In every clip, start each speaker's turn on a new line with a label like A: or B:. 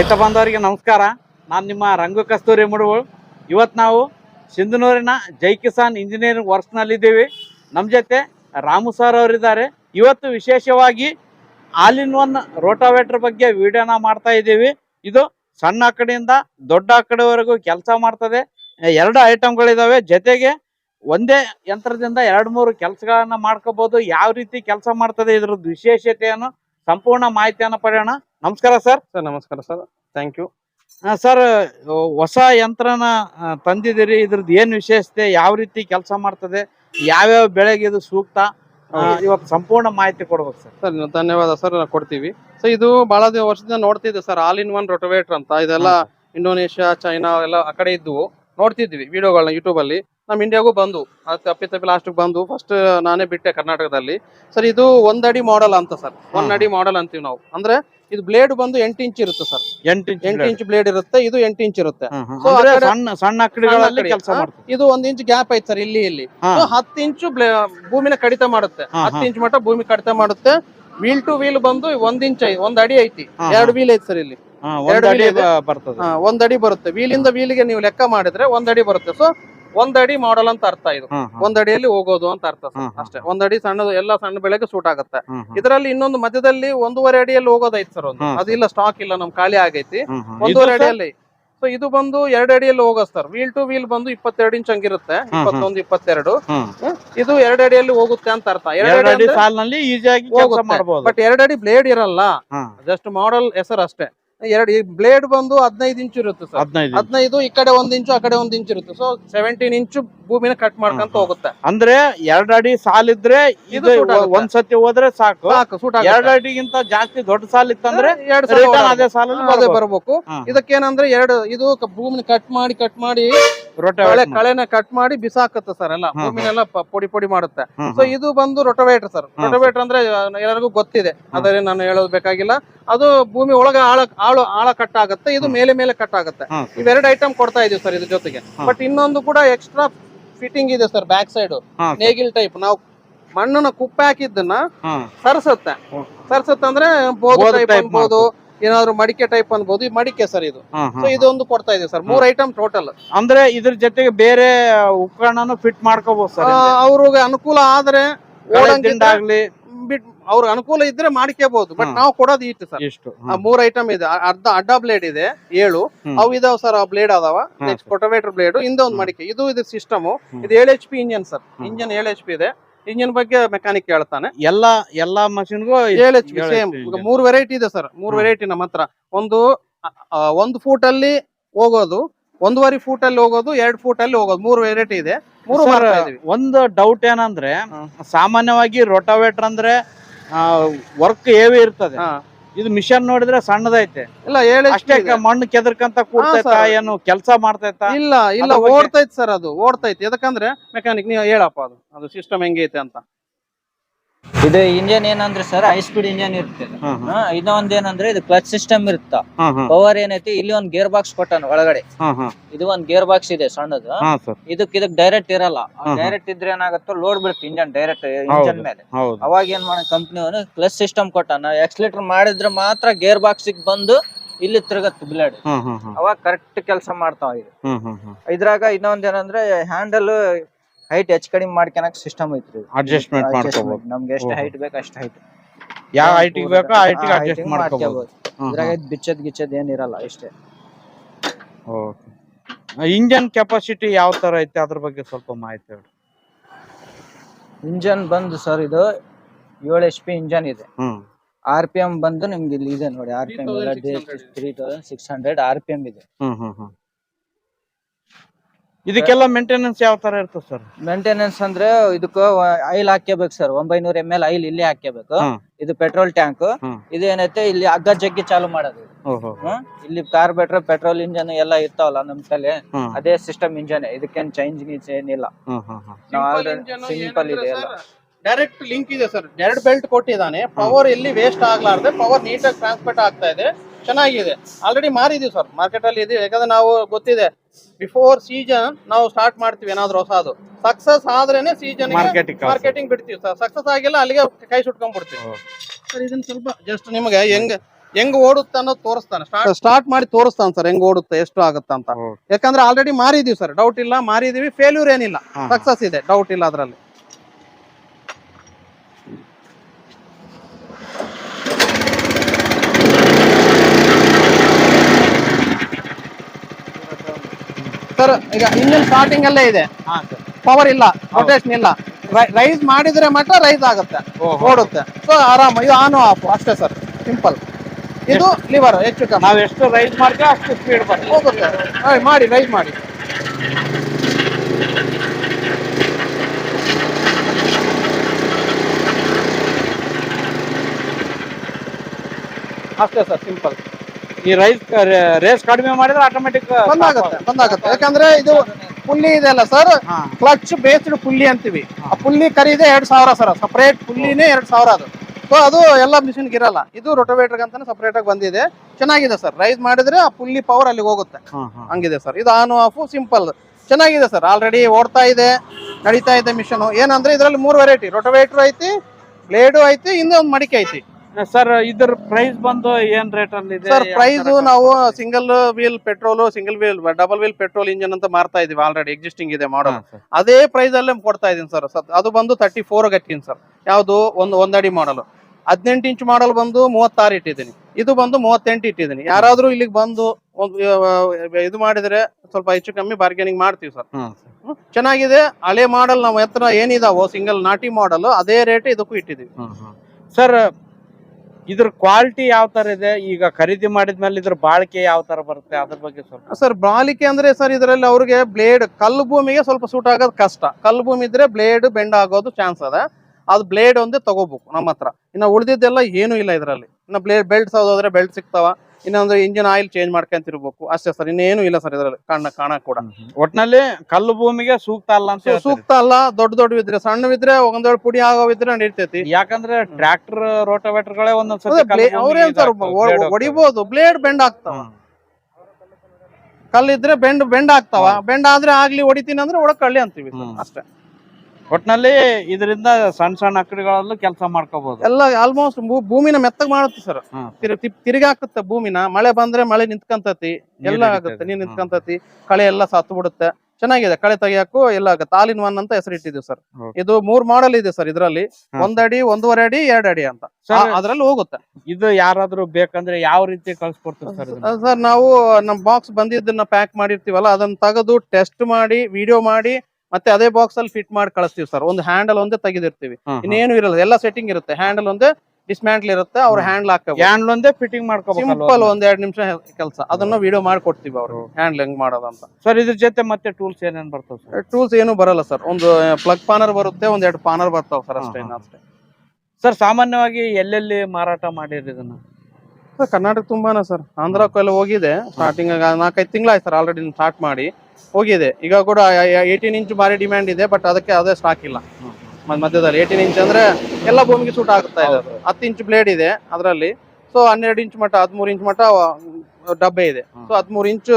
A: ರೈತ ಬಾಂಧವರಿಗೆ ನಮಸ್ಕಾರ. ನಾನು ನಿಮ್ಮ ರಂಗು ಕಸ್ತೂರಿ ಮುಡುಗಳು. ಇವತ್ತು ನಾವು ಸಿಂಧನೂರಿನ ಜೈ ಕಿಸಾನ್ ಇಂಜಿನಿಯರಿಂಗ್ ವರ್ಕ್ಸ್ನಲ್ಲಿದ್ದೀವಿ ನಮ್ಮ ಜೊತೆ ರಾಮು ಸರ್ ಅವರಿದ್ದಾರೆ. ಇವತ್ತು ವಿಶೇಷವಾಗಿ ಆಲ್ ಇನ್ ಒನ್ ರೋಟಾವೇಟರ್ ಬಗ್ಗೆ ವಿಡಿಯೋನ ಮಾಡ್ತಾ ಇದ್ದೀವಿ. ಇದು ಸಣ್ಣ ಕಡೆಯಿಂದ ದೊಡ್ಡ ಕಡೆವರೆಗೂ ಕೆಲಸ ಮಾಡ್ತದೆ. ಎರಡು ಐಟಮ್ಗಳಿದ್ದಾವೆ ಜೊತೆಗೆ ಒಂದೇ ಯಂತ್ರದಿಂದ ಎರಡು ಮೂರು ಕೆಲಸಗಳನ್ನ ಮಾಡ್ಕೋಬಹುದು ಯಾವ ರೀತಿ ಕೆಲಸ ಮಾಡ್ತದೆ ಇದ್ರದ್ದು ವಿಶೇಷತೆಯನ್ನು ಸಂಪೂರ್ಣ ಮಾಹಿತಿಯನ್ನು ಪಡೆಯೋಣ. ನಮಸ್ಕಾರ ಸರ್.
B: ಸರ್ ನಮಸ್ಕಾರ ಸರ್. ಥ್ಯಾಂಕ್ ಯು
A: ಸರ್ ಹೊಸ ಯಂತ್ರನ ತಂದಿದ್ದೀರಿ. ಇದ್ರದ್ದು ಏನ್ ವಿಶೇಷತೆ? ಯಾವ ರೀತಿ ಕೆಲಸ ಮಾಡ್ತದೆ? ಯಾವ್ಯಾವ ಬೆಳೆಗೆ ಇದು ಸೂಕ್ತ? ಇವತ್ತು ಸಂಪೂರ್ಣ ಮಾಹಿತಿ ಕೊಡ್ಬೇಕು ಸರ್.
B: ಸರ್ ಧನ್ಯವಾದ ಸರ್ ಕೊಡ್ತೀವಿ. ಸರ್ ಇದು ಬಹಳ ವರ್ಷದಿಂದ ನೋಡ್ತಿದ್ದೆ sir all in one rotavator ಅಂತ. ಇದೆಲ್ಲ ಇಂಡೋನೇಷ್ಯಾ ಚೈನಾ ಎಲ್ಲ ಆ ಕಡೆ ಇದ್ವು. ನೋಡ್ತಿದ್ವಿ ವಿಡಿಯೋಗಳನ್ನ ಯೂಟ್ಯೂಬ್ ಅಲ್ಲಿ. ನಮ್ಮ ಇಂಡಿಯಾಗೂ ಬಂದು ಅದು ತಪ್ಪಿ ತಪ್ಪಿ ಲಾಸ್ಟಿಗೆ ಬಂದು ಫಸ್ಟ್ ನಾನೇ ಬಿಟ್ಟೆ ಕರ್ನಾಟಕದಲ್ಲಿ. ಸರ್ ಇದು ಒಂದಡಿ ಮಾಡೆಲ್ ಅಂತ ಸರ್. ಒಂದಡಿ. ಮಾಡೆಲ್ ಅಂತೀವಿ ನಾವು. ಅಂದ್ರೆ ಇದು ಬ್ಲೇಡ್ ಬಂದು ಎಂಟು ಇಂಚ್ ಇರುತ್ತೆ ಸರ್
A: ಎಂಟು ಇಂಚ್
B: ಎಂಟು ಇಂಚ್ ಬ್ಲೇಡ್ ಇರುತ್ತೆ ಇದು ಎಂಟು ಇಂಚ್ ಇರುತ್ತೆ.
A: ಹ್ಮ್, ಹ್ಮ್.
B: So, ಆ ಕಡೆ-
A: ಸಣ್ಣ ಸಣ್ಣ ಅಕ್ಕಡಿಗಳಲ್ಲಿ ಕೆಲಸ
B: ಹಾ? ಇದು ಒಂದ್ ಇಂಚ್ ಗ್ಯಾಪ್ ಐತೆ ಸರ್ ಇಲ್ಲಿ ಇಲ್ಲಿ.
A: ಹಾ,
B: ಹತ್ತು ಇಂಚು ಬ್ಲೇ- ಭೂಮಿನ ಕಡಿತ ಮಾಡುತ್ತೆ.
A: ಹಾ,
B: ಹತ್ತು
A: ಹಾ.
B: ಇಂಚ್ ಮಟ್ಟ ಭೂಮಿ ಕಡಿತ ಮಾಡುತ್ತೆ. ವೀಲ್ ಟು ವೀಲ್ ಬಂದು ಒಂದ್ ಇಂಚ್ ಐ ಒಂದ್ ಅಡಿ ಐತಿ.
A: ಹಾ,
B: ಎರಡು ವೀಲ್ ಐತಿ ಸರ್ ಇಲ್ಲಿ.
A: ಹಾ, ಒಂದ್ ಅಡಿ
B: wheel ಇದೆ.
A: ಬ- ಬರ್ತದೆ.
B: ಹಾ, ಒಂದ್ ಅಡಿ ಬರುತ್ತೆ. ವೀಲಿಂದ ಇಂದ ವೀಲ್ಗೆ ನೀವು ಲೆಕ್ಕ ಮಾಡಿದ್ರೆ ಒಂದ್ ಅಡಿ ಬರುತ್ತೆ. ಸೊ ಒಂದ್ ಅಡಿ ಮಾಡಲ್ ಅಂತ ಅರ್ಥ ಇದು.
A: ಹಾ, ಹಾ,
B: ಒಂದ್ ಅಡಿಯಲ್ಲಿ ಹೋಗೋದು ಅಂತ ಅರ್ಥ. ಅಷ್ಟೇ. ಒಂದಡಿ ಅಡಿ ಸಣ್ಣದು ಎಲ್ಲ ಸಣ್ಣ ಬೆಳೆಗೆ ಸೂಟ್ ಆಗುತ್ತೆ. ಇದರಲ್ಲಿ ಇನ್ನೊಂದು ಮಧ್ಯದಲ್ಲಿ ಒಂದೂವರೆ ಅಡಿಯಲ್ಲಿ ಹೋಗೋದೈತಿ ಸರ್ ಒಂದು. ಅದಿಲ್ಲ ಸ್ಟಾಕ್ ಇಲ್ಲ ನಮ್ ಖಾಲಿ ಆಗೈತಿ. ಒಂದೂವರೆ? ಅಡಿಯಲ್ಲಿ. ಸೊ ಇದು ಬಂದು ಎರಡು ಅಡಿಯಲ್ಲಿ ಹೋಗೋದು ಸರ್. ವೀಲ್ ಟು ವೀಲ್ ಬಂದು ಇಪ್ಪತ್ತೆರಡು ಇಂಚ್ ಹಂಗಿರುತ್ತೆ. ಇಪ್ಪತ್ತೊಂದು ಇಪ್ಪತ್ತೆರಡು. ಇದು ಎರಡು ಅಡಿಯಲ್ಲಿ ಹೋಗುತ್ತೆ ಅಂತ ಅರ್ಥ. ಎರಡು ಅಡಿ
A: ಸಾಲಿನಲ್ಲಿ ಈಸಿಯಾಗಿ
B: ಬಟ್ ಎರಡು ಅಡಿ ಬ್ಲೇಡ್ ಇರಲ್ಲ. ಜಸ್ಟ್ ಮಾಡಲ್ ಹೆಸರು ಅಷ್ಟೇ. ಎರಡು ಬ್ಲೇಡ್ ಬಂದು ಹದಿನೈದು ಇಂಚು ಇರುತ್ತೆ ಸರ್
A: ಹದಿನೈದು
B: ಹದಿನೈದು ಈ ಕಡೆ ಒಂದ್ ಇಂಚು ಆ ಕಡೆ ಒಂದ್ ಇಂಚು ಇರುತ್ತೆ. ಸೊ ಸೆವೆಂಟೀನ್ ಇಂಚು ಭೂಮಿನ ಕಟ್ ಮಾಡ್ಕೊಂತ ಹೋಗುತ್ತೆ.
A: ಅಂದ್ರೆ ಎರಡ್ ಅಡಿ ಸಾಲಿದ್ರೆ
B: ಇದು.
A: ಒಂದ್ ಸತಿ ಹೋದ್ರೆ ಸಾಕು.
B: ಸಾಕು ಸೂಟ್
A: ಎರಡ್ ಅಡಿಗಿಂತ ಜಾಸ್ತಿ ದೊಡ್ಡ ಸಾಲ್ ಇತ್ತಂದ್ರೆ
B: ಎರಡ್
A: ಸಾವಿರ ಅದೇ ಸಾಲ
B: ಅದೇ ಬರ್ಬೇಕು. ಇದಕ್ಕೇನಂದ್ರೆ ಎರಡು ಇದು ಭೂಮಿನ ಕಟ್ ಮಾಡಿ ಕಟ್ ಮಾಡಿ ಕಳೆ ಕಳೆನ ಕಟ್ ಮಾಡಿ ಬಿಸಾಕತ್ತೆ ಸರ್ ಎಲ್ಲ. ಭೂಮಿನೆಲ್ಲ ಪೊಡಿ ಪೊಡಿ ಮಾಡುತ್ತೆ. ಸೊ ಇದು ಬಂದು ರೊಟೋವೇಟರ್ ಸರ್ ರೊಟೊವೇಟ್ರ್ ಅಂದ್ರೆ ಎಲ್ಲರಿಗೂ ಗೊತ್ತಿದೆ. ಅದೇ ನಾನು ಹೇಳೋದು ಬೇಕಾಗಿಲ್ಲ. ಅದು ಭೂಮಿ ಒಳಗ ಆಳ ಆಳು ಆಳ ಕಟ್ ಆಗುತ್ತೆ ಇದು ಮೇಲೆ ಮೇಲೆ ಕಟ್ ಆಗುತ್ತೆ. ಇವೆರಡು ಐಟಮ್ ಕೊಡ್ತಾ ಇದೀವಿ ಸರ್ ಇದ್ರ ಜೊತೆಗೆ. ಬಟ್ ಇನ್ನೊಂದು ಕೂಡ ಎಕ್ಸ್ಟ್ರಾ ಫಿಟ್ಟಿಂಗ್ ಇದೆ ಸರ್ ಬ್ಯಾಕ್ ಸೈಡ್ ನೇಗಿಲ್ ಟೈಪ್ ನಾವು ಮಣ್ಣನ್ನ ಕುಪ್ಪೆ ಹಾಕಿದ್ದನ್ನ. ಸರ್ಸತ್ತೆ. ಸರ್ಸತ್ತೆ ಅಂದ್ರೆ ಬೋದು ಟೈಪ್ ಅನ್ಬೋದು. ಏನಾದ್ರು ಮಡಿಕೆ ಟೈಪ್ ಅನ್ಬೋದು ಈ ಮಡಿಕೆ ಸರ್ ಇದು.
A: ಹಾ, ಹಾ.
B: ಸೊ ಇದೊಂದು ಕೊಡ್ತಾ ಇದೆ ಸರ್. ಮೂರ್ ಐಟಮ್ ಟೋಟಲ್
A: ಅಂದ್ರೆ ಇದ್ರ ಜೊತೆಗೆ ಬೇರೆ ಉಪಕರಣನು ಫಿಟ್ ಮಾಡ್ಕೋಬಹುದು ಸರ್
B: ಅವ್ರಿಗೆ ಅನುಕೂಲ ಆದ್ರೆ ಓಡಂಗಿದ್ರೆ
A: ಆಗ್ಲಿ
B: ಬಿಟ್ ಅವ್ರ ಅನುಕೂಲ ಇದ್ರೆ ಮಾಡ್ಕೋಬಹುದು ಬಟ್
A: ಹಾ.
B: ನಾವು ಕೊಡೋದು ಇಟ್ಟು ಸರ್.
A: ಇಷ್ಟು
B: ಆ ಮೂರ್ ಐಟಮ್ ಇದೆ. ಅ- ಅರ್ಧ ಅಡ್ಡ ಬ್ಲೇಡ್ ಇದೆ ಏಳು.
A: ಹ್ಮ್.
B: ಅವು ಇದಾವ ಸರ್ ಆ ಬ್ಲೇಡ್ ಅದಾವ. ನೆಕ್ಸ್ಟ್ ಕೊಟೋವೇಟರ್ ಬ್ಲೇಡ್ ಇಂದ ಒಂದ್ ಮಡಿಕೆ. ಇದು ಇದು ಸಿಸ್ಟಮ್ ಇದು ಏಳು H P engine sir. Engine ಏಳು ಎಚ್ ಪಿ ಇದೆ. ಇಂಜನ್ ಬಗ್ಗೆ ಮೆಕ್ಯಾನಿಕ್ ಹೇಳ್ತಾನೆ.
A: ಎಲ್ಲಾ ಎಲ್ಲಾ ಮಷಿನ್ಗೂ
B: ಏಳು ಎಚ್ ಪಿ
A: ಏಳ್
B: ಸೇಮ್
A: HP
B: ಮೂರ್ ವೆರೈಟಿ ಇದೆ ಸರ್. ಮೂರ್ ವೆರೈಟಿ ನಮ್ಮ ಹತ್ರ. ಒಂದು ಒಂದು ಫೂಟ್ ಅಲ್ಲಿ ಹೋಗೋದು ಒಂದೂವರೆ ಫೂಟ್ ಅಲ್ಲಿ ಹೋಗೋದು ಎರಡ್ ಫೂಟ್ ಅಲ್ಲಿ ಹೋಗೋದು. ಮೂರು ವೆರೈಟಿ ಇದೆ. ಮೂರು
A: ಒಂದು ಡೌಟ್ ಏನಂದ್ರೆ ಸಾಮಾನ್ಯವಾಗಿ ರೋಟಾವೇಟರ್ ಅಂದ್ರೆ ವರ್ಕ್ ಹೇವಿ ಇರ್ತದೆ. ಇದು ಮಿಷನ್ ನೋಡಿದ್ರೆ ಸಣ್ಣದೈತೆ.
B: ಇಲ್ಲ ಹೇಳಿ
A: ಅಷ್ಟೇ ಮಣ್ಣು ಕೆದರ್ಕಂತ ಕೂಡ್ತೈತಾ. ಏನು ಕೆಲಸ ಮಾಡ್ತೈತಾ
B: ಇಲ್ಲ ಇಲ್ಲ ಓಡ್ತೈತಿ ಸರ್ ಅದು ಓಡ್ತೈತಿ ಯಾಕಂದ್ರೆ ಮೆಕ್ಯಾನಿಕ್ ನೀವು ಹೇಳಪ್ಪ ಅದು ಅದು ಸಿಸ್ಟಮ್ ಹೆಂಗೈತೆ ಅಂತ.
C: ಇದು ಇಂಜಿನ್ ಏನಂದ್ರೆ ಸರ್ ಹೈ ಸ್ಪೀಡ್ ಇಂಜಿನ್ ಇರುತ್ತೆ. ಇದು. ಏನಂದ್ರೆ ಇದು ಕ್ಲಚ್ ಸಿಸ್ಟಮ್ ಇರುತ್ತ? ಪವರ್ ಏನೈತಿ? ಇಲ್ಲಿ ಒಂದ್ ಗೇರ್ ಬಾಕ್ಸ್ ಕೊಟ್ಟಾನ ಒಳಗಡೆ. ಇದು ಒಂದ್ ಗೇರ್ ಬಾಕ್ಸ್ ಇದೆ ಸಣ್ಣದು. ಇದಕ್ ಇದಕ್ ಡೈರೆಕ್ಟ್ ಇರಲ್ಲ. ಡೈರೆಕ್ಟ್ ಇದ್ರೆ ಏನಾಗುತ್ತೋ ಲೋಡ್ ಬಿಡುತ್ತೆ ಇಂಜನ್ ಡೈರೆಕ್ಟ್ ಇಂಜನ್ ಮೇಲೆ. ಅವಾಗ ಏನ್ ಮಾಡ ಕಂಪ್ನಿ ಅವನು ಕ್ಲಚ್ ಸಿಸ್ಟಮ್ ಕೊಟ್ಟಾನ. ಎಕ್ಸ್ಲೇಟರ್ ಮಾಡಿದ್ರೆ ಮಾತ್ರ ಗೇರ್ ಬಾಕ್ಸ್ ಬಂದು ಇಲ್ಲಿ ತಿರುಗತ್ತೆ ಬ್ಲೇಡ್ ಅವಾಗ ಕರೆಕ್ಟ್ ಕೆಲಸ ಮಾಡ್ತಾವ ಇದು. ಇದ್ರಾಗ ಇನ್ನೊಂದ್ ಏನಂದ್ರೆ ಹ್ಯಾಂಡಲ್ ಹೈಟ್ ಹೆಚ್ಚು ಕಡಿಮೆ ಮಾಡ್ಕೊಳಕ್ ಸಿಸ್ಟಮ್ ಐತ್ರಿ
A: ಅಡ್ಜಸ್ಟ್ಮೆಂಟ್. ಮಾಡ್ಕೋಬಹುದು
C: ನಮ್ಗೆ ಎಷ್ಟು ಹೈಟ್ ಬೇಕು ಅಷ್ಟು ಹೈಟ್
A: ಯಾವ ಹೈಟ್ ಬೇಕೋ ಹೈಟ್ಗೆ ಅಡ್ಜಸ್ಟ್ ಮಾಡ್ಕೋಬಹುದು
C: ಇದ್ರಾಗ ಬಿಚ್ಚದ್ ಗಿಚ್ಚದ್ ಇರಲ್ಲ ಇಷ್ಟೇ
A: ಇಂಜನ್ ಕೆಪಾಸಿಟಿ ಯಾವ ತರ ಐತೆ ಅದ್ರ ಬಗ್ಗೆ ಸ್ವಲ್ಪ ಮಾಹಿತಿ ಹೇಳಿ.
C: ಇಂಜನ್ ಬಂದು ಸರ್ ಇದು ಏಳು ಎಚ್ ಪಿ ಇಂಜನ್ ಇದೆ.
A: ಹ್ಮ್.
C: ಆರ್ ಪಿ ಎಂ ಬಂದು ನಿಮ್ಗೆ ಇಲ್ಲಿ ಇದೆ ನೋಡಿ. R P M
B: 3600
C: three thousand six hundred R P M ಇದೆ.
A: ಇದಕ್ಕೆಲ್ಲ ಮೇಂಟೆನೆನ್ಸ್ ಯಾವ ತರ ಇರ್ತದೆ ಸರ್
C: ಮೇಂಟೆನೆನ್ಸ್ ಅಂದ್ರೆ ಇದಕ್ಕ ಆಯಿಲ್ ಹಾಕ್ಯಬೇಕು ಸರ್ ಒಂಬೈನೂರ ಎಂ ಎಲ್ ಆಯಿಲ್ ಇಲ್ಲಿ ಹಾಕ್ಯಬೇಕು. ಇದು ಪೆಟ್ರೋಲ್ ಟ್ಯಾಂಕ್. ಇದು ಏನೈತೆ ಇಲ್ಲಿ ಹಗ್ಗ ಜಗ್ಗಿ ಚಾಲು ಮಾಡೋದು. ಇಲ್ಲಿ
A: ಕಾರ್
C: ಹ್ಮ್? ಇಲ್ಲಿ ಕಾರ್ಬೇಟ್ರ್ ಪೆಟ್ರೋಲ್ ಇಂಜನ್ ಎಲ್ಲ ಇರ್ತಾವಲ್ಲ ನಮ್ ತಲೆ ಅದೇ ಸಿಸ್ಟಮ್ ಇಂಜನ್ ಇದಕ್ಕೇನ್ ಚೇಂಜ್ ಗೀಚ್ ಏನಿಲ್ಲ. ನಾವು ಸಿಂಪಲ್ ಇದೆ ಎಲ್ಲ
B: ಡೈರೆಕ್ಟ್ ಲಿಂಕ್ ಇದೆ ಸರ್ ಎರಡು ಬೆಲ್ಟ್ ಕೊಟ್ಟಿದ್ದಾನೆ. ಪವರ್ ಇಲ್ಲಿ ವೇಸ್ಟ್ ಆಗ್ಲಾರ್ದೆ ಪವರ್ ನೀಟಾಗಿ ಟ್ರಾನ್ಸ್ಮಿಟ್ ಆಗ್ತಾ ಇದೆ. ಚೆನ್ನಾಗಿದೆ. ಆಲ್ರೆಡಿ ಮಾರಿದೀವಿ ಸರ್ ಮಾರ್ಕೆಟ್ ಅಲ್ಲಿ ಇದೆ ಯಾಕಂದ್ರೆ ನಾವು ಗೊತ್ತಿದೆ ಬಿಫೋರ್ ಸೀಸನ್ ನಾವು ಸ್ಟಾರ್ಟ್ ಮಾಡ್ತೀವಿ ಏನಾದ್ರು ಹೊಸದು. ಸಕ್ಸಸ್ ಆದ್ರೇನೆ ಸೀಸನ್
A: ಮಾರ್ಕೆಟಿಂಗ್
B: ಮಾರ್ಕೆಟಿಂಗ್ ಬಿಡ್ತೀವಿ ಸರ್ ಸಕ್ಸಸ್ ಆಗಿಲ್ಲ ಅಲ್ಲಿಗೆ ಕೈ ಸುಟ್ಕೊಂಡ್ಬಿಡ್ತೀವಿ. ಸರ್ ಇದನ್ನ ಸ್ವಲ್ಪ ಜಸ್ಟ್ ನಿಮಗೆ ಹೆಂಗ್
D: ಹೆಂಗ್ ಓಡುತ್ತೆ ಅನ್ನೋದು ತೋರಿಸ್ತಾನೆ. ಸ್ಟಾರ್ಟ್ ಸ್ಟಾರ್ಟ್ ಮಾಡಿ ತೋರಿಸ್ತಾನೆ ಸರ್ ಹೆಂಗ್ ಓಡುತ್ತೆ ಎಷ್ಟು ಆಗುತ್ತೆ ಅಂತ. ಯಾಕಂದ್ರೆ ಆಲ್ರೆಡಿ ಮಾರಿದೀವಿ ಸರ್ ಡೌಟ್ ಇಲ್ಲ ಮಾರಿದೀವಿ. ಫೇಲ್ಯೂರ್ ಏನಿಲ್ಲ. ಸಕ್ಸಸ್ ಇದೆ ಡೌಟ್ ಇಲ್ಲ ಅದರಲ್ಲಿ. ಸರ್ ಈಗ ಇಂಜಿನ್ ಸ್ಟಾರ್ಟಿಂಗ್ ಅಲ್ಲೇ ಇದೆ. ಪವರ್ ಇಲ್ಲ ರೊಟೇಷನ್ ಇಲ್ಲ. ರೈಸ್ ಮಾಡಿದ್ರೆ ಮಾತ್ರ ರೈಸ್ ಆಗುತ್ತೆ. ಓಡುತ್ತೆ. ಸೊ ಆರಾಮ ಇದು ಆನ್ ಆಫ್ ಅಷ್ಟೇ ಸರ್ ಸಿಂಪಲ್ ಇದು ಲಿವರ್ ಹೆಚ್ಚು ಕಮ್ಮಿ.
A: ನಾವ್ ಎಷ್ಟು ರೈಸ್ ಮಾಡ್ತೀವಿ ಅಷ್ಟು ಸ್ಪೀಡ್ ಬರ್ತದೆ
D: ಹೋಗುತ್ತೆ ಮಾಡಿ ರೈಸ್ ಮಾಡಿ. ಅಷ್ಟೇ ಸರ್ ಸಿಂಪಲ್
A: ಈ ರೈಸ್ ರೇಸ್ ಕಡಿಮೆ ಮಾಡಿದ್ರೆ ಆಟೋಮೆಟಿಕ್
D: ಬಂದಾಗುತ್ತೆ ಬಂದಾಗುತ್ತೆ. ಯಾಕಂದ್ರೆ ಇದು ಪುಲ್ಲಿ ಇದೆ ಅಲ್ಲ ಸರ್ ಕ್ಲಚ್ ಬೇಸ್ಡ್ ಪುಲ್ಲಿ ಅಂತೀವಿ. ಆ ಪುಲ್ಲಿ ಕರೀದೆ ಎರಡ್ ಸಾವಿರ ಸರ್ ಸಪರೇಟ್ ಪುಲ್ಲಿನೇ ಎರಡ್ ಸಾವಿರ ಅದು. ಸೊ ಅದು ಎಲ್ಲ ಮಿಷಿನ್ ಇರಲ್ಲ. ಇದು ರೊಟೋವೇಟರ್ ಅಂತಾನೆ ಸಪರೇಟ್ ಆಗಿ ಬಂದಿದೆ. ಚೆನ್ನಾಗಿದೆ ಸರ್ ರೈಸ್ ಮಾಡಿದ್ರೆ ಆ ಪುಲ್ಲಿ ಪವರ್ ಅಲ್ಲಿಗೆ ಹೋಗುತ್ತೆ. ಹಂಗಿದೆ ಸರ್ ಇದು ಆನ್ ಆಫ್ ಸಿಂಪಲ್ ಚೆನ್ನಾಗಿದೆ ಸರ್ ಆಲ್ರೆಡಿ ಓಡ್ತಾ ಇದೆ ನಡೀತಾ ಇದೆ ಮಿಷನ್ ಏನಂದ್ರೆ ಇದರಲ್ಲಿ ಮೂರು ವೆರೈಟಿ ರೊಟೋವೇಟರ್ ಐತಿ ಬ್ಲೇಡು ಐತಿ ಇನ್ನೊಂದು ಮಡಿಕೆ ಐತಿ.
A: ಸರ್ ಇದ್ರ ಪ್ರೈಸ್ ಬಂದು ಏನ್ ರೇಟ್ ಅಲ್ಲಿ ಇದೆ
D: ಸರ್ ಪ್ರೈಸ್ ನಾವು single wheel petrol single wheel double wheel petrol engine ಅಂತ ಮಾರ್ತಾ ಇದೀವಿ ಆಲ್ರೆಡಿ ಎಕ್ಸಿಸ್ಟಿಂಗ್ ಇದೆ ಮಾಡಲ್ ಅದೇ ಪ್ರೈಸ್ ಅಲ್ಲೇ ಕೊಡ್ತಾ ಇದೀನಿ ಸರ್ ಅದು ಬಂದು ತರ್ಟಿ ಫೋರ್ ಗಟ್ಟಿನ್ ಸರ್ ಯಾವುದು? ಒಂದು ಒಂದಡಿ ಮಾಡಲ್ ಹದಿನೆಂಟು ಇಂಚ್ ಮಾಡಲ್ ಬಂದು ಮೂವತ್ತಾರು ಇಟ್ಟಿದ್ದೀನಿ. ಇದು ಬಂದು ಮೂವತ್ತೆಂಟು ಇಟ್ಟಿದ್ದೀನಿ. ಯಾರಾದ್ರೂ ಇಲ್ಲಿಗೆ ಬಂದು ಒಂದು ಇದು ಮಾಡಿದ್ರೆ ಸ್ವಲ್ಪ ಹೆಚ್ಚು ಕಮ್ಮಿ ಬಾರ್ಗೇನಿಂಗ್ ಮಾಡ್ತೀವಿ ಸರ್. ಚೆನ್ನಾಗಿದೆ. ಹಳೆ ಮಾಡಲ್ ನಾವು ಹತ್ರ ಏನಿದಾವೋ ಸಿಂಗಲ್ ನಾಟಿ ಮಾಡಲ್ ಅದೇ ರೇಟ್ ಇದಕ್ಕೂ ಇಟ್ಟಿದ್ದೀವಿ.
A: ಸರ್ ಇದ್ರ ಕ್ವಾಲಿಟಿ ಯಾವ ತರ ಇದೆ? ಈಗ ಖರೀದಿ ಮಾಡಿದ್ಮೇಲೆ ಇದ್ರ ಬಾಳಿಕೆ ಯಾವ ತರ ಬರುತ್ತೆ? ಅದ್ರ ಬಗ್ಗೆ ಸ್ವಲ್ಪ.
D: ಸರ್, ಬಾಳಿಕೆ ಅಂದ್ರೆ ಸರ್, ಇದರಲ್ಲಿ ಅವ್ರಿಗೆ ಬ್ಲೇಡ್ ಕಲ್ಲು ಭೂಮಿಗೆ ಸ್ವಲ್ಪ ಸೂಟ್ ಆಗೋದು ಕಷ್ಟ. ಕಲ್ಲು ಭೂಮಿ ಇದ್ರೆ ಬ್ಲೇಡ್ ಬೆಂಡ್ ಆಗೋದು ಚಾನ್ಸ್ ಅದ. ಅದು ಬ್ಲೇಡ್ ಒಂದೇ ತಗೋಬೇಕು ನಮ್ಮ ಹತ್ರ. ಇನ್ನು ಉಳಿದಿದ್ದೆಲ್ಲ ಏನೂ ಇಲ್ಲ ಇದರಲ್ಲಿ. ಇನ್ನು ಬ್ಲೇಡ್ ಬೆಲ್ಟ್ ಹೋದ್ರೆ ಬೆಲ್ಟ್ ಸಿಗ್ತಾವ. ಇನ್ನೊಂದು ಇಂಜಿನ್ ಆಯಿಲ್ ಚೇಂಜ್ ಮಾಡ್ಕೊಂತಿರ್ಬೇಕು. ಅಷ್ಟೇ ಸರ್ ಇನ್ನೇನು ಇಲ್ಲ ಸರ್ ಇದರಲ್ಲಿ ಕಾಣ ಕಾಣ ಕೂಡ.
A: ಒಟ್ನಲ್ಲಿ ಕಲ್ಲು ಭೂಮಿಗೆ ಸೂಕ್ತ ಅಲ್ಲ ಅಂತ
D: ಸೂಕ್ತ ಅಲ್ಲ ದೊಡ್ಡ ದೊಡ್ಡವಿದ್ರೆ ಸಣ್ಣವಿದ್ರೆ ಒಂದೊಂದು ಪುಡಿ ಆಗೋವಿದ್ರೆ ನಡೀತೈತಿ.
A: ಯಾಕಂದ್ರೆ ಟ್ರಾಕ್ಟರ್ ರೋಟೋವೇಟರ್ ಗಳೇ
D: ಒಂದೊಂದ್ಸಲ ಅವ್ರೇನ್ ಸರ್ ಹೊಡಿಬಹುದು ಬ್ಲೇಡ್ ಬೆಂಡ್ ಆಗ್ತಾವ. ಕಲ್ಲಿದ್ರೆ ಬೆಂಡ್ ಬೆಂಡ್ ಆಗ್ತಾವ. ಬೆಂಡ್ ಆದ್ರೆ ಆಗ್ಲಿ ಹೊಡಿತೀನಿ ಅಂದ್ರೆ ಒಳಕಳ್ಳಿ ಅಂತೀವಿ sir.
A: ಹ್ಮ್.
D: ಅಷ್ಟೇ.
A: ಒಟ್ನಲ್ಲಿ ಇದರಿಂದ ಸಣ್ಣ ಸಣ್ಣ ಅಕ್ಕಡಿಗಳಲ್ಲೂ ಕೆಲಸ ಮಾಡ್ಕೋಬಹುದು
D: ಎಲ್ಲ ಆಲ್ಮೋಸ್ಟ್ ಭೂಮಿನ ಮೆತ್ತಗ್ ಮಾಡುತ್ತೆ ಸರ್. ತಿರುಗಾಕತ್ತೆ ಭೂಮಿನ. ಮಳೆ ಬಂದ್ರೆ ಮಳೆ ನಿಂತ್ಕಂತತಿ ಎಲ್ಲ ಆಗುತ್ತೆ. ನೀರ್ ನಿಂತ್ಕಂತತಿ ಕಳೆ ಎಲ್ಲ ಸತ್ತು ಬಿಡುತ್ತೆ ಚೆನ್ನಾಗಿದೆ ಕಳೆ ತೆಗಿಯಕ್ಕೂ ಎಲ್ಲ ಆಗುತ್ತೆ. ಆಲಿನ್ ಒನ್ ಅಂತ ಹೆಸರಿಟ್ಟಿದ್ದೀವಿ ಸರ್ ಇದು ಮೂರ್ ಮಾಡಲ್ ಇದೆ ಸರ್ ಇದರಲ್ಲಿ. ಒಂದಡಿ ಒಂದೂವರೆ ಅಡಿ ಎರಡ್ ಅಡಿ ಅಂತ. ಅದ್ರಲ್ಲಿ ಹೋಗುತ್ತೆ.
A: ಇದು ಯಾರಾದ್ರೂ ಬೇಕಂದ್ರೆ ಯಾವ ರೀತಿ ಕಳ್ಸಿಕೊಡ್ತೀವಿ ಸರ್?
D: ಸರ್ ನಾವು ನಮ್ ಬಾಕ್ಸ್ ಬಂದಿದ್ದನ್ನ ಪ್ಯಾಕ್ ಮಾಡಿರ್ತೀವಲ್ಲ ಅದನ್ನ ತೆಗೆದು ಟೆಸ್ಟ್ ಮಾಡಿ ವಿಡಿಯೋ ಮಾಡಿ ಮತ್ತೆ ಅದೇ ಬಾಕ್ಸ್ ಅಲ್ಲಿ ಫಿಟ್ ಮಾಡಿ ಕಳಿಸ್ತೀವಿ ಸರ್ ಒಂದು ಹ್ಯಾಂಡಲ್ ಒಂದೇ ತೆಗೆದಿರ್ತೀವಿ. ಇನ್ನೇನು ಇರಲ್ಲ ಎಲ್ಲ ಸೆಟ್ಟಿಂಗ್ ಇರುತ್ತೆ. ಹ್ಯಾಂಡಲ್ ಒಂದೇ ಡಿಸ್ಮ್ಯಾಂಟ್ಲ್ ಇರುತ್ತೆ ಅವ್ರ
A: ಹ್ಯಾಂಡ್
D: ಹ್ಯಾಂಡ್ಲ್ ಹಾಕಬೇಕು.
A: ಹ್ಯಾಂಡ್ಲ್ ಒಂದೇ ಫಿಟ್ಟಿಂಗ್ ಮಾಡ್ಕೋಬೇಕು
D: ಸಿಂಪಲ್ ಒಂದ್ ಎರಡ್ ನಿಮಿಷ ಕೆಲಸ. ಅದನ್ನ ವಿಡಿಯೋ ಮಾಡ್ಕೊಡ್ತೀವಿ ಅವ್ರು. ಹ್ಯಾಂಡ್ಲ್ ಹೆಂಗ್ ಮಾಡೋದಂತ.
A: ಸರ್ ಇದ್ರ ಜೊತೆ ಮತ್ತೆ ಟೂಲ್ಸ್ ಏನೇನ್ ಬರ್ತವೆ ಸರ್
D: ಟೂಲ್ಸ್ ಏನು ಬರಲ್ಲ ಸರ್ ಒಂದು ಪ್ಲಗ್ ಪಾನರ್ ಬರುತ್ತೆ ಒಂದ್ ಎರಡು ಪಾನರ್ ಬರ್ತಾವ ಸರ್ ಅಷ್ಟೇ. ಅಷ್ಟೇ.
A: ಸರ್ ಸಾಮಾನ್ಯವಾಗಿ ಎಲ್ಲೆಲ್ಲಿ ಮಾರಾಟ ಮಾಡಿರಿ ಇದನ್ನ?
D: ಕರ್ನಾಟಕ ತುಂಬಾನೇ ಸರ್. ಆಂಧ್ರಕ್ಕೆಲ್ಲ ಹೋಗಿದೆ. ಸ್ಟಾರ್ಟಿಂಗ್ ನಾಲ್ಕೈದು ತಿಂಗಳಾಯ್ತು ಸರ್ ಆಲ್ರೆಡಿ ಸ್ಟಾರ್ಟ್ ಮಾಡಿ. ಹೋಗಿದೆ. ಈಗ ಕೂಡ ಏಯ್ಟೀನ್ ಇಂಚ್ ಭಾರಿ ಡಿಮ್ಯಾಂಡ್ ಇದೆ ಬಟ್ ಅದಕ್ಕೆ ಅದೇ ಸ್ಟಾಕ್ ಇಲ್ಲ. ಮಧ್ಯದಲ್ಲಿ ಏಯ್ಟೀನ್ ಇಂಚ್ ಅಂದ್ರೆ ಎಲ್ಲ ಭೂಮಿಗೆ ಸೂಟ್ ಆಗ್ತಾ ಇದೆ. ಹತ್ತು ಇಂಚ್ ಬ್ಲೇಡ್ ಇದೆ ಅದರಲ್ಲಿ. ಸೊ ಹನ್ನೆರಡು ಇಂಚ್ ಮಟ್ಟ ಹದಿಮೂರು ಇಂಚ್ ಮಟ್ಟ ಡಬ್ಬೆ ಇದೆ. ಸೊ ಹದಿಮೂರು ಇಂಚ್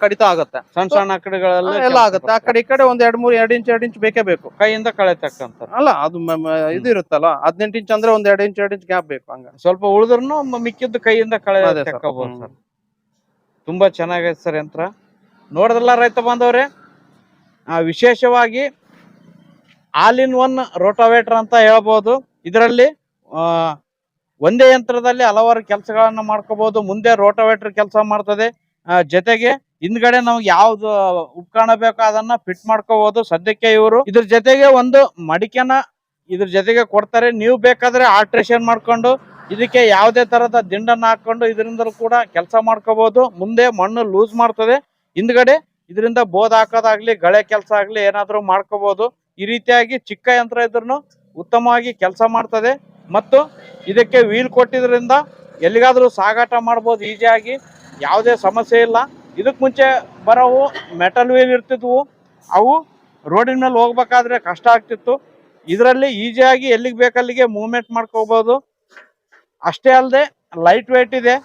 D: ಕಡಿತ ಆಗುತ್ತೆ.
A: ಸಣ್ಣ ಸಣ್ಣ ಅಕ್ಕಡಿಗಳಲ್ಲಿ
D: ಎಲ್ಲ ಆಗುತ್ತೆ. ಆ ಕಡೆ ಈ ಕಡೆ ಒಂದ್ ಎರಡ್ ಮೂರು ಎರಡ್ ಇಂಚ್ ಎರಡ್ ಇಂಚ್ ಬೇಕೇ ಬೇಕು.
A: ಕೈಯಿಂದ ಕಳೆ ತಕ್ಕಂತ
D: ಅಲ್ಲ ಅದು ಮ- ಮ- ಇದು ಇರುತ್ತಲ್ಲ ಹದಿನೆಂಟು ಇಂಚ್ ಅಂದ್ರೆ ಒಂದ್ ಎರಡ್ ಇಂಚ್ ಎರಡ್ ಇಂಚ್ ಗ್ಯಾಪ್ ಬೇಕು ಹಂಗ.
A: ಸ್ವಲ್ಪ ಉಳಿದ್ರು ಮಿಕ್ಕಿದ್ದು ಕೈಯಿಂದ ಕಳೆ
D: ಅದೇ ಸರ್.
A: ತಕ್ಕೋಬಹುದು ಸರ್ ತುಂಬಾ ಚೆನ್ನಾಗೈತೆ ಸರ್ ಯಂತ್ರ. ನೋಡಿದ್ರಲ್ಲ ರೈತ ಬಾಂಧವ್ರೆ ಆ, ವಿಶೇಷವಾಗಿ ಆಲ್ ಇನ್ ಒನ್ ರೋಟೋವೇಟರ್ ಅಂತ ಹೇಳ್ಬೋದು. ಇದರಲ್ಲಿ ಒಂದೇ ಯಂತ್ರದಲ್ಲಿ ಹಲವಾರು ಕೆಲಸಗಳನ್ನ ಮಾಡ್ಕೋಬಹುದು ಮುಂದೆ ರೋಟೋವೇಟರ್ ಕೆಲಸ ಮಾಡ್ತದೆ. ಜೊತೆಗೆ ಹಿಂದ್ಗಡೆ ನಮ್ಗೆ ಯಾವ್ದು ಉಪಕರಣ ಬೇಕೋ ಅದನ್ನ ಫಿಟ್ ಮಾಡ್ಕೋಬಹುದು ಸದ್ಯಕ್ಕೆ ಇವರು ಇದ್ರ ಜೊತೆಗೆ ಒಂದು ಮಡಿಕೆನ ಇದ್ರ ಜೊತೆಗೆ ಕೊಡ್ತಾರೆ. ನೀವು ಬೇಕಾದ್ರೆ ಆಲ್ಟ್ರೇಷನ್ ಮಾಡ್ಕೊಂಡು ಇದಕ್ಕೆ ಯಾವುದೇ ತರದ ದಿಂಡನ್ನ ಹಾಕೊಂಡು ಇದರಿಂದಲೂ ಕೂಡ ಕೆಲಸ ಮಾಡ್ಕೋಬಹುದು ಮುಂದೆ ಮಣ್ಣು ಲೂಸ್ ಮಾಡ್ತದೆ. ಹಿಂದ್ಗಡೆ ಇದರಿಂದ ಬೋದ್ ಹಾಕೋದಾಗ್ಲಿ, ಗಳೆ ಕೆಲಸ ಆಗ್ಲಿ ಏನಾದ್ರು ಮಾಡ್ಕೋಬಹುದು ಈ ರೀತಿಯಾಗಿ ಚಿಕ್ಕ ಯಂತ್ರ ಇದ್ರೂ ಉತ್ತಮವಾಗಿ ಕೆಲಸ ಮಾಡ್ತದೆ. ಮತ್ತು ಇದಕ್ಕೆ ವೀಲ್ ಕೊಟ್ಟಿದ್ರಿಂದ ಎಲ್ಲಿಗಾದ್ರೂ ಸಾಗಾಟ ಮಾಡ್ಬೋದು. ಈಸಿಯಾಗಿ ಯಾವುದೇ ಸಮಸ್ಯೆ ಇಲ್ಲ. ಇದಕ್ಕೆ ಮುಂಚೆ ಬರೋವು ಮೆಟಲ್ ವೀಲ್ ಇರ್ತಿದ್ವು. ಅವು ರೋಡಿನ ಮೇಲೆ ಹೋಗ್ಬೇಕಾದ್ರೆ ಕಷ್ಟ ಆಗ್ತಿತ್ತು. ಇದರಲ್ಲಿ ಈಸಿಯಾಗಿ ಎಲ್ಲಿಗೆ ಬೇಕಲ್ಲಿಗೆ ಮೂವ್ಮೆಂಟ್ ಮಾಡ್ಕೋಬೋದು. ಅಷ್ಟೇ ಅಲ್ಲದೆ ಲೈಟ್ ವೇಟ್ ಇದೆ.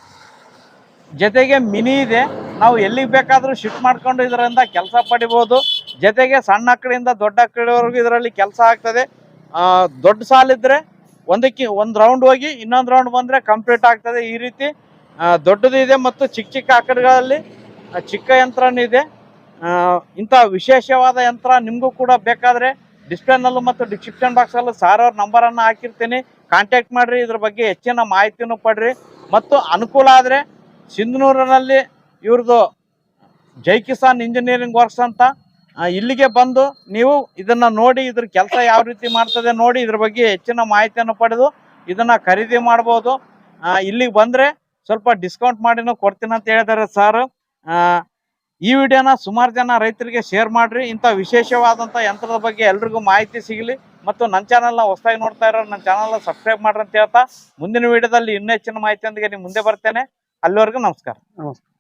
A: ಜೊತೆಗೆ ಮಿನಿ ಇದೆ. ನಾವು ಎಲ್ಲಿಗೆ ಬೇಕಾದರೂ ಶಿಫ್ಟ್ ಮಾಡ್ಕೊಂಡು ಇದರಿಂದ ಕೆಲಸ ಪಡಿಬೋದು. ಜೊತೆಗೆ ಸಣ್ಣ ಅಕ್ಕಡಿಯಿಂದ ದೊಡ್ಡ ಕಡೆವರೆಗೂ ಇದರಲ್ಲಿ ಕೆಲಸ ಆಗ್ತದೆ. ದೊಡ್ಡ ಸಾಲಿದ್ರೆ ಒಂದಕ್ಕೆ, ಒಂದು ರೌಂಡ್ ಹೋಗಿ ಇನ್ನೊಂದು ರೌಂಡ್ ಬಂದ್ರೆ ಕಂಪ್ಲೀಟ್ ಆಗ್ತದೆ ಈ ರೀತಿ. ದೊಡ್ಡದು ಇದೆ ಮತ್ತು ಚಿಕ್ಕ ಚಿಕ್ಕ ಆಕಡೆಗಳಲ್ಲಿ ಚಿಕ್ಕ ಯಂತ್ರನೂ ಇದೆ. ಇಂಥ ವಿಶೇಷವಾದ ಯಂತ್ರ ನಿಮಗೂ ಕೂಡ ಬೇಕಾದರೆ ಡಿಸ್ಪ್ಲೇನಲ್ಲೂ ಮತ್ತು ಡಿಸ್ಕ್ರಿಪ್ಷನ್ ಬಾಕ್ಸಲ್ಲೂ ಸಾರ್ ಅವ್ರ ನಂಬರನ್ನು ಹಾಕಿರ್ತೀನಿ. ಕಾಂಟ್ಯಾಕ್ಟ್ ಮಾಡಿರಿ, ಇದ್ರ ಬಗ್ಗೆ ಹೆಚ್ಚಿನ ಮಾಹಿತಿನೂ ಪಡ್ರಿ. ಮತ್ತು ಅನುಕೂಲ ಆದರೆ ಸಿಂಧನೂರಿನಲ್ಲಿ ಇವ್ರದ್ದು ಜೈ ಕಿಸಾನ್ ಇಂಜಿನಿಯರಿಂಗ್ ವರ್ಕ್ಸ್ ಅಂತ ಇಲ್ಲಿಗೆ ಬಂದು ನೀವು ಇದನ್ನ ನೋಡಿ, ಇದ್ರ ಕೆಲಸ ಯಾವ ರೀತಿ ಮಾಡ್ತದೆ ನೋಡಿ, ಇದ್ರ ಬಗ್ಗೆ ಹೆಚ್ಚಿನ ಮಾಹಿತಿಯನ್ನು ಪಡೆದು ಇದನ್ನ ಖರೀದಿ ಮಾಡ್ಬೋದು. ಇಲ್ಲಿಗೆ ಬಂದ್ರೆ ಸ್ವಲ್ಪ ಡಿಸ್ಕೌಂಟ್ ಮಾಡಿನೂ ಕೊಡ್ತೀನಿ ಅಂತ ಹೇಳಿದಾರೆ ಸರ್ ಈ ವಿಡಿಯೋನ ಸುಮಾರು ಜನ ರೈತರಿಗೆ ಶೇರ್ ಮಾಡ್ರಿ. ಇಂಥ ವಿಶೇಷವಾದಂಥ ಯಂತ್ರದ ಬಗ್ಗೆ ಎಲ್ರಿಗೂ ಮಾಹಿತಿ ಸಿಗಲಿ. ಮತ್ತು ನನ್ನ ಚಾನಲ್ನ ಹೊಸದಾಗಿ ನೋಡ್ತಾ ಇರೋ ನನ್ನ ಚಾನಲ್ನ ಸಬ್ಸ್ಕ್ರೈಬ್ ಮಾಡ್ರಿ ಅಂತ ಹೇಳ್ತಾ ಮುಂದಿನ ವಿಡಿಯೋದಲ್ಲಿ ಇನ್ನೂ ಹೆಚ್ಚಿನ ಮಾಹಿತಿಯೊಂದಿಗೆ ನಿಮ್ಮ ಮುಂದೆ ಬರ್ತೇನೆ. ಅಲ್ಲಿವರೆಗೂ ನಮಸ್ಕಾರ.
D: ನಮಸ್ಕಾರ.